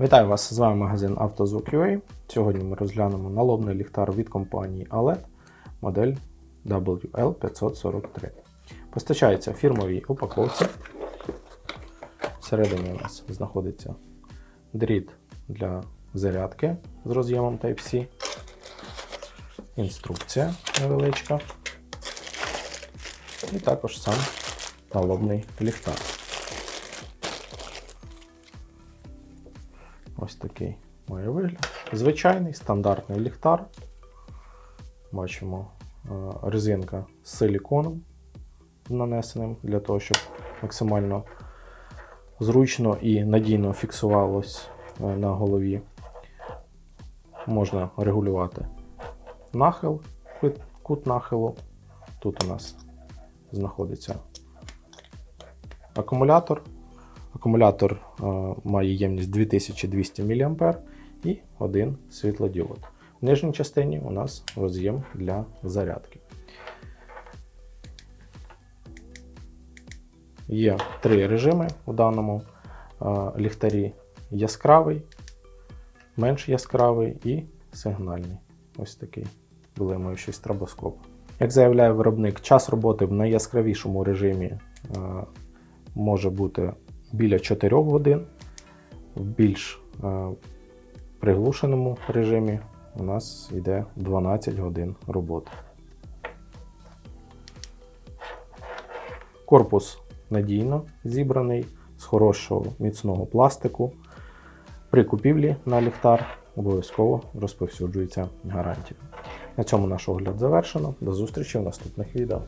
Вітаю вас! З вами магазин «Автозвук.UA». Сьогодні ми розглянемо налобний ліхтар від компанії OLED модель WL543. Постачається фірмовій упаковці. Всередині у нас знаходиться дріт для зарядки з роз'ємом Type-C. Інструкція невеличка. І також сам налобний ліхтар. Ось такий має вигляд. Звичайний стандартний ліхтар. Бачимо е, резинка з силіконом нанесеним для того, щоб максимально зручно і надійно фіксувалось е, на голові. Можна регулювати нахил, кут- кут нахилу. Тут у нас знаходиться акумулятор. Акумулятор е, має ємність 2200 мА і один світлодіод. В нижній частині у нас роз'єм для зарядки. Є три режими у даному е, ліхтарі: яскравий, менш яскравий і сигнальний. Ось такий блимаючий стробоскоп. Як заявляє виробник, час роботи в найяскравішому режимі е, може бути біля 4 годин. В більш е, приглушеному режимі у нас йде 12 годин роботи. Корпус надійно зібраний з хорошого міцного пластику. При купівлі на ліхтар обов'язково розповсюджується гарантія. На цьому наш огляд завершено. До зустрічі в наступних відео.